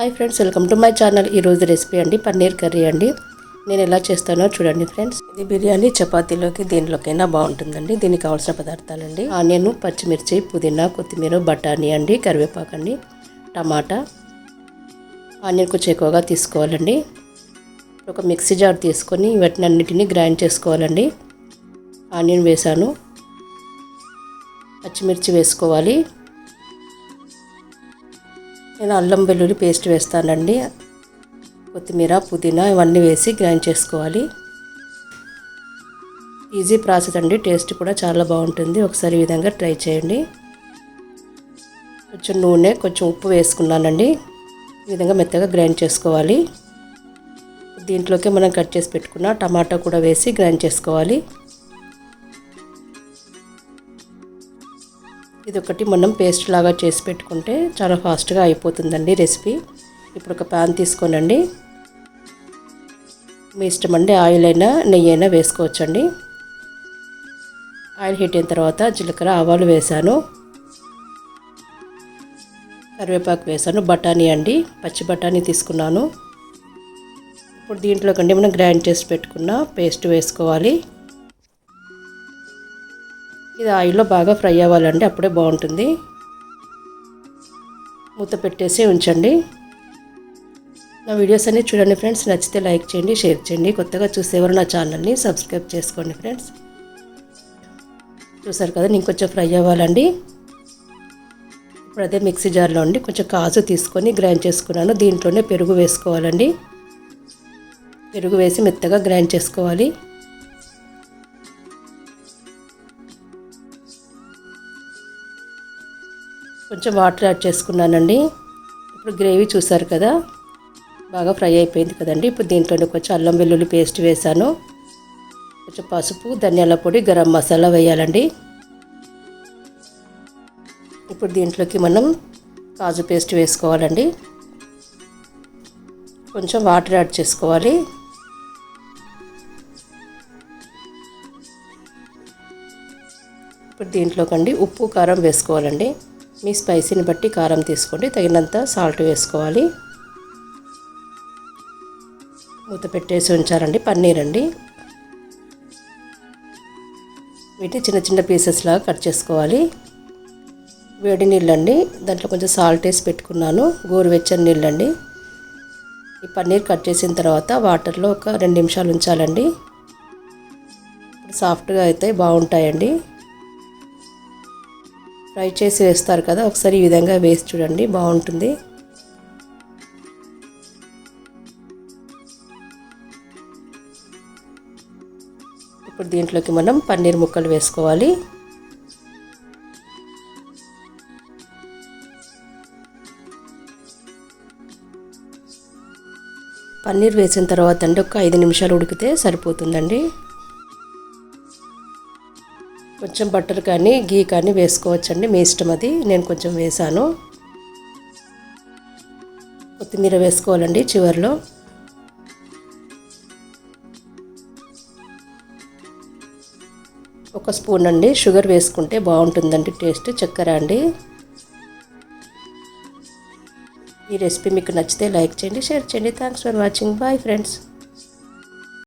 Hi friends welcome to my channel. ఈరోజు recipe అండి paneer curry అండి. నేను ఎలా చేస్తానో చూడండి ఫ్రెండ్స్. ఇది బిర్యానీ చపాతీలోకి దీనిలోకైనా బాగుంటుందండి. దీనికి కావాల్సిన పదార్థాలండి. ఆనియన్ పచ్చిమిర్చి పుదీనా కొత్తిమీర బఠానీ అండి కరివేపాకు అండి టమాటా. ఆనియన్ కొంచెం ఎక్కువగా తీసుకోవాలండి. ఒక మిక్సీ జార్ తీసుకొని వాటిని అన్నిటిని గ్రైండ్ చేసుకోవాలండి. ఆనియన్ వేసాను. పచ్చిమిర్చి వేసుకోవాలి. నేను అల్లం వెల్లుల్లి పేస్ట్ వేస్తానండి. కొత్తిమీర పుదీనా ఇవన్నీ వేసి గ్రైండ్ చేసుకోవాలి. ఈజీ ప్రాసెస్ అండి. టేస్ట్ కూడా చాలా బాగుంటుంది. ఒకసారి ఈ విధంగా ట్రై చేయండి. కొంచెం నూనె కొంచెం ఉప్పు వేసుకున్నానండి. ఈ విధంగా మెత్తగా గ్రైండ్ చేసుకోవాలి. దీంట్లోకి మనం కట్ చేసి పెట్టుకున్న టమాటా కూడా వేసి గ్రైండ్ చేసుకోవాలి. ఇది ఒకటి మనం పేస్ట్ లాగా చేసి పెట్టుకుంటే చాలా ఫాస్ట్గా అయిపోతుందండి రెసిపీ ఇప్పుడు ఒక ప్యాన్ తీసుకోనండి. మీ ఇష్టం అండి ఆయిల్ అయినా నెయ్యి అయినా వేసుకోవచ్చండి. ఆయిల్ హీట్ అయిన తర్వాత జీలకర్ర ఆవాలు వేసాను. కరివేపాకు వేసాను బఠానీ అండి పచ్చి బఠానీ తీసుకున్నాను. ఇప్పుడు దీంట్లో కండి మనం గ్రైండ్ చేసి పెట్టుకున్న పేస్ట్ వేసుకోవాలి. ఇది ఆయిల్లో బాగా ఫ్రై అవ్వాలండి అప్పుడే బాగుంటుంది. మూత పెట్టేసి ఉంచండి. నా వీడియోస్ అన్ని చూడండి ఫ్రెండ్స్. నచ్చితే లైక్ చేయండి షేర్ చేయండి. కొత్తగా చూసేవారు నా ఛానల్ని సబ్స్క్రైబ్ చేసుకోండి ఫ్రెండ్స్. చూసారు కదా నేను కొంచెం ఫ్రై అవ్వాలండి. ఇప్పుడు అదే మిక్సీ జార్లో ఉండి కొంచెం కాజు తీసుకొని గ్రైండ్ చేసుకున్నాను. దీంట్లోనే పెరుగు వేసుకోవాలండి. పెరుగు వేసి మెత్తగా గ్రైండ్ చేసుకోవాలి. కొంచెం వాటర్ యాడ్ చేసుకున్నానండి. ఇప్పుడు గ్రేవీ చూసారు కదా బాగా ఫ్రై అయిపోయింది కదండి. ఇప్పుడు దీంట్లోనే కొంచెం అల్లం వెల్లుల్లి పేస్ట్ వేసాను కొంచెం పసుపు ధనియాల పొడి గరం మసాలా వేయాలండి. ఇప్పుడు దీంట్లోకి మనం కాజు పేస్ట్ వేసుకోవాలండి. కొంచెం వాటర్ యాడ్ చేసుకోవాలి. ఇప్పుడు దీంట్లోకండి ఉప్పు కారం వేసుకోవాలండి. మీ స్పైసీని బట్టి కారం తీసుకోండి. తగినంత సాల్ట్ వేసుకోవాలి. మూత పెట్టేసి ఉంచారండి. పన్నీర్ అండి. వీటిని చిన్న చిన్న పీసెస్ లాగా కట్ చేసుకోవాలి. వేడి నీళ్ళండి. దాంట్లో కొంచెం సాల్ట్ వేసి పెట్టుకున్నాను. గోరువెచ్చని నీళ్ళండి. ఈ పన్నీర్ కట్ చేసిన తర్వాత వాటర్లో ఒక రెండు నిమిషాలు ఉంచాలండి. సాఫ్ట్గా అయితే బాగుంటాయండి. ఫ్రై చేసి వేస్తారు కదా ఒకసారి ఈ విధంగా వేసి చూడండి బాగుంటుంది. ఇప్పుడు దీంట్లోకి మనం పన్నీర్ ముక్కలు వేసుకోవాలి. పన్నీర్ వేసిన తర్వాత అండి ఒక ఐదు నిమిషాలు ఉడికితే సరిపోతుందండి. కొంచెం బటర్ కానీ గీ కానీ వేసుకోవచ్చండి. మీ ఇష్టం అది. నేను కొంచెం వేసాను. కొత్తిమీర వేసుకోవాలండి చివరిలో. ఒక స్పూన్ అండి. షుగర్ వేసుకుంటే బాగుంటుందండి టేస్ట్. చక్కెర అండి. ఈ రెసిపీ మీకు నచ్చితే లైక్ చేయండి షేర్ చేయండి. Thanks for watching bye friends